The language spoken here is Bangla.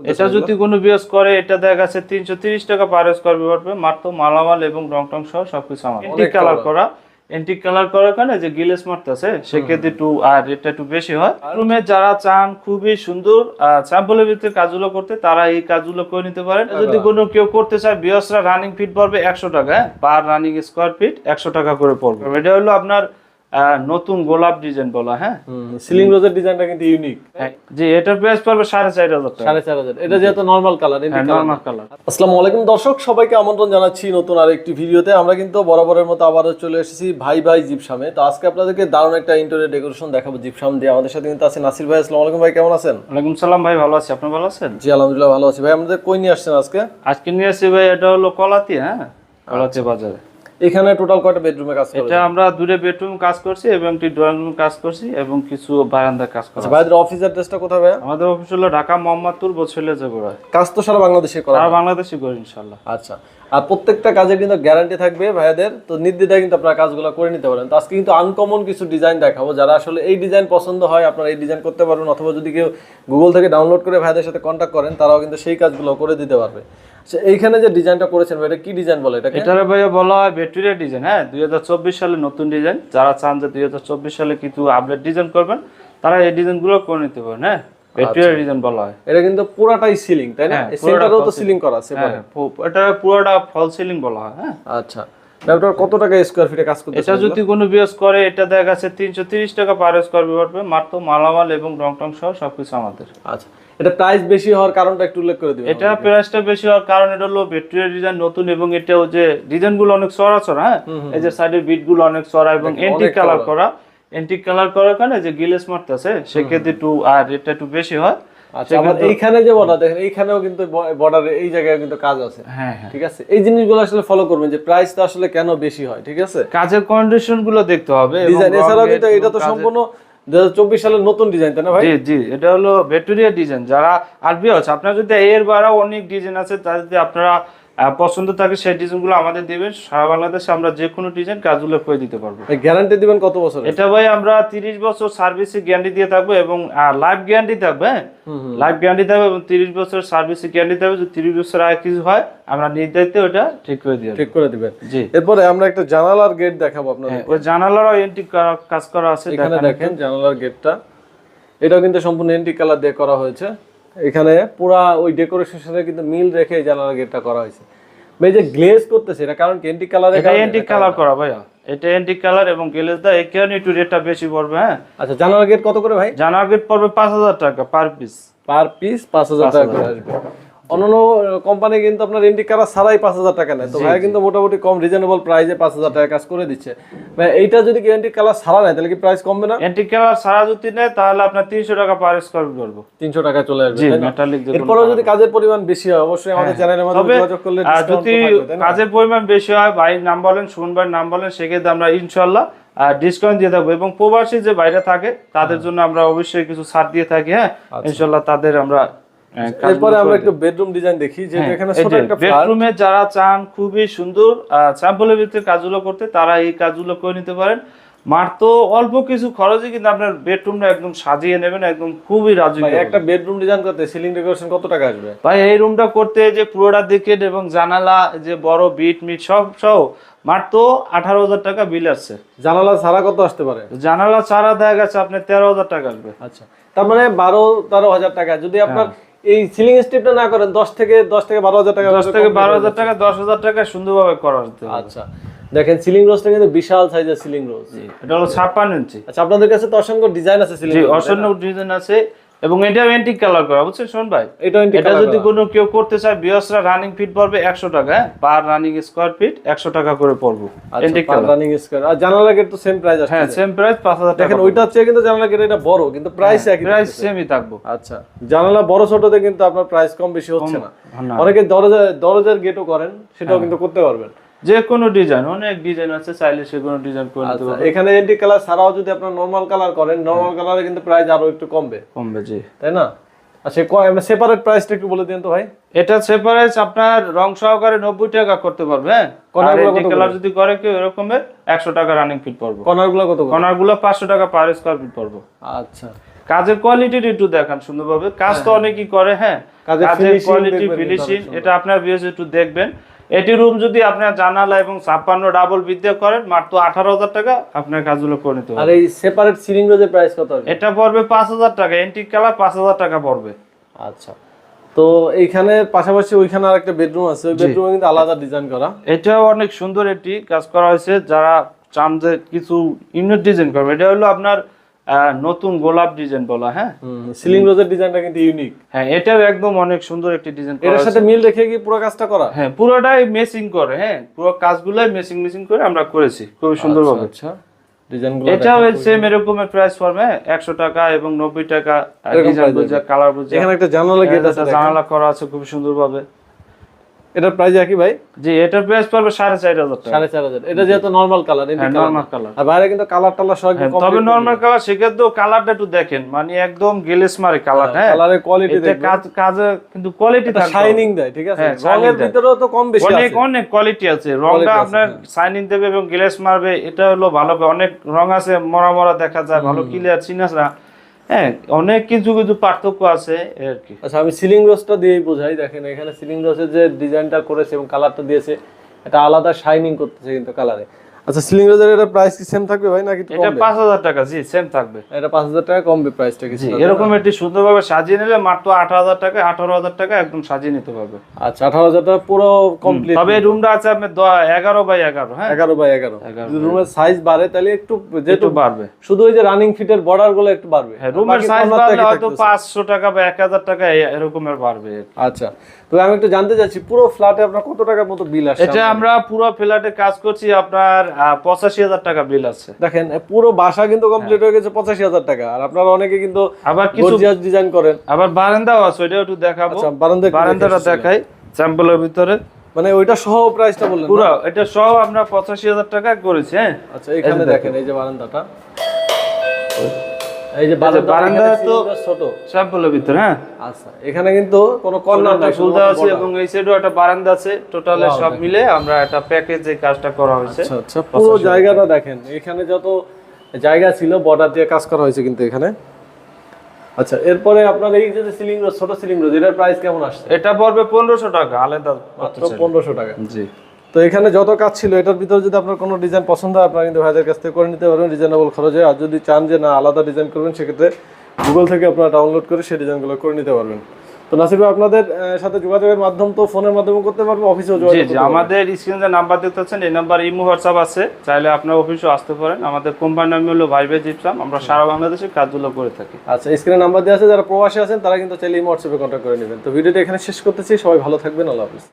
এটা যদি কোনো বিএস করে এটা দেখা গেছে তিনশো তিরিশ টাকা পার স্কোয়ার ফিট পড়বে মাত্র মালামাল এবং রং টং সহ সবকিছু আমার। কালার করা। কালার করার কারণে যে গিলেস মারতেছে সেক্ষেত্রে একটু আর রেটটা একটু বেশি হয়। রুমে যারা চান খুবই সুন্দর স্যাম্পলের ভিতরে কাজগুলো করতে তারা এই কাজগুলো করে নিতে পারেন। যদি কোনো কেউ করতে চায় বিয়সরা রানিং ফিট পড়বে একশো টাকা পার রানিং স্কোয়ার ফিট একশো টাকা করে পড়বে। এটা হলো আপনার নতুন গোলাপ ডিজাইন বলা হ্যাঁ? সিলিং রোজের ডিজাইনটা কিন্তু ইউনিক জি এটার প্রাইস পড়বে সাড়ে চার হাজার টাকা। সাড়ে চার হাজার। এটা যেহেতু নর্মাল কালার হ্যাঁ নর্মাল কালার আসসালামু আলাইকুম দর্শক সবাইকে আমন্ত্রণ জানাচ্ছি নতুন আরেকটি ভিডিওতে। আমরা কিন্তু বরাবরের মতো আবারও চলে এসেছি ভাই ভাই জিপসামে। তো আজকে আপনাদেরকে দারুণ একটা ইন্টেরিয়র ডেকোরেশন দেখাবো জিপসাম দিয়ে। আমাদের সাথে কিন্তু আছে নাসির ভাই। আসসালামু আলাইকুম ভাই কেমন আছেন? ওয়ালাইকুম সালাম ভাই ভালো আছি। আপনি ভালো আছেন? জি আলহামদুলিল্লাহ ভালো আছি। ভাই আমাদের কই নিয়ে আসছেন আজকে? আজকে নিয়ে আসছি ভাই এটা হলো কলাতি হ্যাঁ? কলাতি বাজারে। এখানে টোটাল কয়টা বেডরুমে কাজ এটা আমরা দুটো বেডরুম কাজ করছি এবং একটি ড্রয়িং রুম কাজ করছি এবং কিছু বারান্দা কাজ করা আচ্ছা ভাইদের অফিস অ্যাড্রেসটা কোথায় ভাই আমাদের অফিস হলো ঢাকা মোহাম্মদপুর বছলে জগড়া কাজ তো সারা বাংলাদেশে করা আর বাংলাদেশি করি ইনশাল্লাহ আচ্ছা আর প্রত্যেকটা কাজে কিন্তু গ্যারান্টি থাকবে ভাইয়াদের তো নির্দ্বিধায় কিন্তু আপনারা কাজগুলো করে নিতে পারেন। তো আজকে কিন্তু আনকমন কিছু ডিজাইন দেখাবো যারা আসলে এই ডিজাইন পছন্দ হয় আপনারা এই ডিজাইন করতে পারবেন অথবা যদি কেউ গুগল থেকে ডাউনলোড করে ভাইদের সাথে কন্ট্যাক্ট করেন তারাও কিন্তু সেই কাজগুলো করে দিতে পারবে। এইখানে যে ডিজাইনটা করেছেন ভাই এটা কি ডিজাইন বলে এটাকে? এটার ভাইয়া বলা হয় ব্যাটারিয়া ডিজাইন হ্যাঁ? দুই হাজার চব্বিশ সালে নতুন ডিজাইন যারা চান যে দুই হাজার চব্বিশ সালে কিছু আপডেট ডিজাইন করবেন তারা এই ডিজাইনগুলো করে নিতে পারেন হ্যাঁ? ব্যাটারিয়া ডিজাইন বলা হয়। এটা কিন্তু পুরাটাই সিলিং তাই না? হ্যাঁ, সেন্টারেও তো সিলিং করা আছে হ্যাঁ এটা পুরোটা ফল সিলিং বলা হয় হ্যাঁ? আচ্ছা। ব্যাপারটা কত টাকা স্কোয়ার ফিটে কাজ করতে এটা যদি কোনো বিএস করে এটা দেখা গেছে তিনশো তিরিশ টাকা পার স্কোয়ার ফিট মাত্র মালামাল এবং রং টং সহ সবকিছু আমাদের। আচ্ছা। এটা প্রাইস বেশি হওয়ার কারণটা একটু উল্লেখ করে দিবেন এটা প্রাইসটা বেশি হওয়ার কারণ এটা হলো ব্যাটারিয়া ডিজাইন নতুন এবং এটাও যে ডিজাইনগুলো অনেক চড়া চড়া হ্যাঁ? এই যে সাইডের বিটগুলো অনেক চড়া এবং এন্টিক কালার করা এন্টিক কালার করার কারণে যে গিলেস মারতেছে সেক্ষেত্রে একটু আর রেটটা একটু বেশি হয়। আচ্ছা এইখানে যে বর্ডার দেখেন এইখানেও কিন্তু বর্ডারে এই জায়গায় কিন্তু কাজ আছে। হ্যাঁ হ্যাঁ। ঠিক আছে? এই জিনিসগুলো আসলে ফলো করবেন যে প্রাইসটা আসলে কেন বেশি হয় ঠিক আছে? কাজের কন্ডিশনগুলো দেখতে হবে এছাড়াও কিন্তু এটা তো সম্পূর্ণ দু হাজার চব্বিশ সালের নতুন ডিজাইন তাই না ভাই? জি জি, এটা হলো ভেক্টোরিয়া ডিজাইন যারা আরবি আছে আপনার যদি এর বারা অনেক ডিজাইন আছে তার যদি আপনারা পছন্দ থাকে সেই ডিজাইনগুলো আমাদের দিবেন। সারা বাংলাদেশে আমরা যে কোনো ডিজাইন কাজগুলো করে দিতে পারব। গ্যারান্টি দিবেন কত বছর এটা ভাই আমরা তিরিশ বছর সার্ভিসে গ্যারান্টি দিয়ে থাকব এবং লাইফ গ্যারান্টি থাকবে লাইফ গ্যারান্টি থাকবে এবং তিরিশ বছর সার্ভিসে গ্যারান্টি থাকবে। যদি তিরিশ বছর আগে কিছু হয় আমরা নির্ধারিত ওটা ঠিক করে দিয়ে ঠিক করে দিবেন। জি। এরপরে আমরা একটা জানালার গেট দেখাবো আপনাদের হ্যাঁ, ওই জানালারও এন্টি কাজ করা আছে এখানে দেখেন জানালার গেটটা এটাও কিন্তু সম্পূর্ণ এন্টি কালার দিয়ে করা হয়েছে। এখানে পুরা ওই ডেকোরেশনের সাথে কিন্তু মিল রেখে জানালা গেটটা করা হয়েছে। ভাই যে গ্লেজ করতেছে এটা কারণ কি? এন্টি কালার এটা এন্টিক কালার করা ভাইয়া। এটা এন্টিক কালার এবং গ্লেজ দা এক কারণে একটু রেটটা বেশি পড়বে হ্যাঁ? আচ্ছা জানালা গেট কত করে ভাই? জানালা গেট পড়বে পাঁচ হাজার টাকা পার পিস পার পিস পাঁচ হাজার টাকা করে আসবে। অন্যান্য কোম্পানি কিন্তু আপনার এন্টি কালার ছাড়াই পাঁচ হাজার টাকা নেয়। তো ভাই কিন্তু মোটামুটি কম রিজনেবল প্রাইসে পাঁচ হাজার টাকা কাজ করে দিচ্ছে। ভাই এইটা যদি এন্টি কালার ছাড়া নেয় তাহলে কি প্রাইস কমবে না? এন্টিক কালার সারা যদি নেয় তাহলে আপনার তিনশো টাকা পার স্কোয়ার পড়ব তিনশো টাকা চলে আসবে মেটালিক এরপরেও যদি কাজের পরিমাণ বেশি হয় অবশ্যই আমাদের চ্যানেলের মাধ্যমে যোগাযোগ করলে যদি? কাজের পরিমাণ বেশি হয় ভাইয়ের নাম বলেন সুমন ভাইয়ের নাম বলেন সেক্ষেত্রে আমরা ইনশাল্লাহ ডিসকাউন্ট দিয়ে থাকব। এবং প্রবাসী যে বাইরে থাকে তাদের জন্য আমরা অবশ্যই কিছু ছাড় দিয়ে থাকি হ্যাঁ? ইনশাল্লাহ তাদের আমরা এরপরে আমরা একটু বেডরুম ডিজাইন দেখি এখানে হ্যাঁ, এই ছোট একটা বেডরুমে যারা চান খুবই সুন্দর স্যাম্পলের ভিতরে কাজগুলো করতে তারা এই কাজগুলো করে নিতে পারেন। মাত্র অল্প কিছু খরচে কিন্তু আপনার বেডরুমটা একদম সাজিয়ে নেবেন একদম খুবই রাজু একটা বেডরুম ডিজাইন করতে সিলিং ডেকোরেশন কত টাকা আসবে? ভাই এই রুমটা করতে যে পুরোটা দিকে এবং জানালা যে বড় বিট মিট সব সহ মাত্র আঠারো হাজার টাকা বিল আসছে। জানালা ছাড়া কত আসতে পারে? জানালা ছাড়া দেখা গেছে আপনার তেরো হাজার টাকা আসবে। আচ্ছা তার মানে বারো তেরো হাজার টাকা। যদি আপনার এই সিলিং স্টেপটা না করেন দশ থেকে দশ থেকে বারো হাজার টাকা দশ থেকে বারো হাজার টাকা দশ হাজার টাকা সুন্দরভাবে করা যেতে আচ্ছা দেখেন সিলিং রোজটা কিন্তু বিশাল সাইজের সিলিং রোজ এটা হলো ছাপ্পান্ন ইঞ্চি। আচ্ছা আপনাদের কাছে তো অসংখ্য ডিজাইন আছে সিলিং জি অসংখ্য ডিজাইন আছে। এবং এটা এন্টিক কালার করা বুঝছেন শোন ভাই? এটা এটা যদি কোনো কেউ করতে চায় বিয়সরা রানিং ফিট পড়বে একশো টাকা পার রানিং স্কোয়ার ফিট একশো টাকা করে পড়ব এন্টিক কালার রানিং স্কয়ার আর জানালা গেট তো সেম প্রাইস আছে হ্যাঁ সেম প্রাইস পাঁচ হাজার টাকা দেখেন ওইটা হচ্ছে কিন্তু জানালা গেট এটা বড় কিন্তু প্রাইস একই প্রাইস সেমই থাকব। আচ্ছা জানালা বড় ছোটতে কিন্তু আপনার প্রাইস কম বেশি হচ্ছে না। না। অনেকে দরজা দরজার গেটও করেন সেটাও কিন্তু করতে পারবেন। যে কোনো ডিজাইন অনেক ডিজাইন আছে চাইলে সে কোনো ডিজাইন করে নিতে আচ্ছা এখানে এন্টি কালার ছাড়াও যদি আপনার নরমাল কালার করেন নরমাল কালারে কিন্তু প্রাইস আরও একটু কমবে। কমবে জি। তাই না? আচ্ছা সেপারেট প্রাইসটা একটু বলে দিন তো ভাই। এটা সেপারেট আপনার রং সহকারে নব্বই টাকা করতে পারবে হ্যাঁ? কর্নারগুলো কত কালার যদি করে কেউ এরকমের একশো টাকা রানিং ফিট পড়ব কর্নারগুলো কত করে? কর্নারগুলো পাঁচশো টাকা পার স্কোয়ার ফিট পড়ব আচ্ছা। কাজের কোয়ালিটি একটু দেখান সুন্দরভাবে। কাজ তো অনেকেই করে হ্যাঁ? কাজের কোয়ালিটি ফিনিশিং এটা আপনার ভিউজ একটু দেখবেন। এটি রুম যদি আপনার জানালা এবং ছাপ্পান্ন ডাবল বিদ্যা করেন মাত্র আঠারো হাজার টাকা আপনার কাজগুলো করে নিতে আর এই সেপারেট সিলিং রোজের প্রাইস কত এটা পড়বে পাঁচ হাজার টাকা এন্টিক কালার পাঁচ হাজার টাকা পড়বে। আচ্ছা। তো এইখানে পাশাপাশি ওইখানে আর একটা বেডরুম আছে ওই বেডরুমে কিন্তু আলাদা ডিজাইন করা। এটাও অনেক সুন্দর একটি কাজ করা হয়েছে যারা চান যে কিছু ইউনিট ডিজাইন করবে। এটা হলো আপনার নতুন গোলাপ ডিজাইন বলা হ্যাঁ? সিলিং রোজের ডিজাইনটা কিন্তু ইউনিক হ্যাঁ এটাও একদম অনেক সুন্দর একটি ডিজাইন এটার সাথে মিল রেখে কি পুরো কাজটা করা? হ্যাঁ পুরোটাই মেসিং করে হ্যাঁ পুরো কাজগুলাই মেসিং মেসিং করে আমরা করেছি খুব সুন্দরভাবে। আচ্ছা ডিজাইনগুলো এটাও সেম এরকমের প্রাইস পড়বে একশো টাকা এবং নব্বই টাকা ডিজাইন কালার বুঝা এখানে একটা জানালা গেট আছে। জানালা করা আছে খুব সুন্দরভাবে। এটার প্রাইস একই ভাই? জি এটার প্রাইস পড়বে সাড়ে চার হাজার টাকা। সাড়ে চার হাজার। এটা যেহেতু নর্মাল কালার হ্যাঁ নর্মাল কালার আর বাইরে কিন্তু কালার টালার সব হ্যাঁ, তবে নর্মাল কালার সেক্ষেত্রেও কালারটা একটু দেখেন। মানে একদম গেলেস মারে কালার হ্যাঁ কালারের কোয়ালিটি এটা কাজ কাজে কিন্তু কোয়ালিটি থাকবে শাইনিং দেয় ঠিক আছে? হ্যাঁ, রঙের ভিতরেও তো কম বেশি অনেক আছে। অনেক অনেক কোয়ালিটি আছে। রংটা আপনার সাইনিং দেবে এবং গ্লেস মারবে এটা হলো ভালো। অনেক রং আছে মরা মরা দেখা যায় ভালো ক্লিয়ার চিনাস না হ্যাঁ অনেক কিছু কিছু পার্থক্য আছে আর কি। আচ্ছা আমি সিলিং রোজটা দিয়েই বোঝাই, দেখেন, এখানে সিলিং রোজের যে ডিজাইনটা করেছে এবং কালারটা দিয়েছে, এটা আলাদা শাইনিং করতেছে কিন্তু কালারে আচ্ছা সিলিং রোজের এটা প্রাইস কি সেম থাকবে ভাই নাকি এটা কমবে? পাঁচ হাজার টাকা জি সেম থাকবে। এটা পাঁচ হাজার টাকা কমবে প্রাইসটা কিছু এরকম একটি সুন্দরভাবে সাজিয়ে নিলে মাত্র আট হাজার টাকা আঠারো হাজার টাকা একদম সাজিয়ে নিতে পারবে। আচ্ছা আঠারো হাজার টাকা পুরো কমপ্লিট তবে রুমটা আছে দ- এগারো বাই এগারো হ্যাঁ? এগারো বাই এগারো। এগারো যদি রুমের সাইজ বাড়ে তাহলে একটু যেহেতু বাড়বে। শুধু ওই যে রানিং ফিটের বর্ডারগুলো একটু বাড়বে। হ্যাঁ রুমের সাইজ বাড়লে হয়তো থাকতেছে। পাঁচশো টাকা বা এক হাজার টাকা এ- এরকমের বাড়বে। আচ্ছা তো আমি একটু জানতে চাচ্ছি পুরো ফ্ল্যাটে আপনার কত টাকার মতো বিল আসছে এটা আমরা পুরো ফ্ল্যাটে কাজ করছি আপনার পঁচাশি হাজার টাকা বিল আছে। দেখেন পুরো বাসা কিন্তু কমপ্লিট হয়ে। গেছে পঁচাশি হাজার টাকা। আর আপনারা অনেকে কিন্তু আবার কিছু ডিজাইন করেন। আবার বারান্দাও আছে ওইটাও একটু দেখাবো। আচ্ছা বারান্দা বারান্দাটা দেখে দেখাই স্যাম্পলের ভিতরে। মানে ওইটা সহ প্রাইসটা বললেন? পুরো এটা সহ আমরা পঁচাশি হাজার টাকা করেছি হ্যাঁ। আচ্ছা এখানে দেখেন এই যে বারান্দাটা। এই যে বারান্দা বারান্দা এখানে তো- ছোট। স্যাম্পলের ভিতরে হ্যাঁ? আচ্ছা এখানে কিন্তু কোনো কর্নার নাই ফুল আছে এবং এই সাইডেও একটা বারান্দা আছে টোটালে সব মিলে আমরা একটা প্যাকেজে কাজটা করা হয়েছে। আচ্ছা আচ্ছা পুরো জায়গাটা দেখেন এখানে যত জায়গা ছিল বর্ডার দিয়ে কাজ করা হয়েছে কিন্তু এখানে। আচ্ছা এরপরে আপনার এই যে সিলিং রোজ ছোট সিলিং রোজ এটার প্রাইস কেমন আসছে? এটা পড়বে পনেরোশো টাকা আলাদা মাত্র পনেরোশো টাকা। জি। তো এখানে যত কাজ ছিল এটার ভিতরে যদি আপনার কোনো ডিজাইন পছন্দ হয় আপনারা কিন্তু ভাইদের কাছ থেকে করে নিতে পারবেন রিজনেবল খরচে। আর যদি চান যে না আলাদা ডিজাইন করবেন সেক্ষেত্রে গুগল থেকে আপনারা ডাউনলোড করে সেই ডিজাইনগুলো করে নিতে পারবেন। তো নাসির ভাই আপনাদের সাথে যোগাযোগের মাধ্যম তো ফোনের মাধ্যমে করতে পারব অফিসেও যোগাযোগ জি আমাদের স্ক্রিনে যে নাম্বার দেখতে পাচ্ছেন এই নাম্বার ইমো হোয়াটসঅ্যাপ আছে। চাইলে আপনার অফিসে আসতে পারেন। আমাদের কোম্পানির নাম হলো ভাইবে জিপসাম আমরা সারা বাংলাদেশে কাজগুলো করে থাকি। আচ্ছা স্ক্রিনে নাম্বার দেওয়া আছে যারা প্রবাসী আছেন তারা কিন্তু চাইলে এই হোয়াটসঅ্যাপে কন্ট্যাক্ট করে নেবেন। তো ভিডিওটা এখানে শেষ করতেছি। সবাই ভালো থাকবেন। আল্লাহ হাফিজ।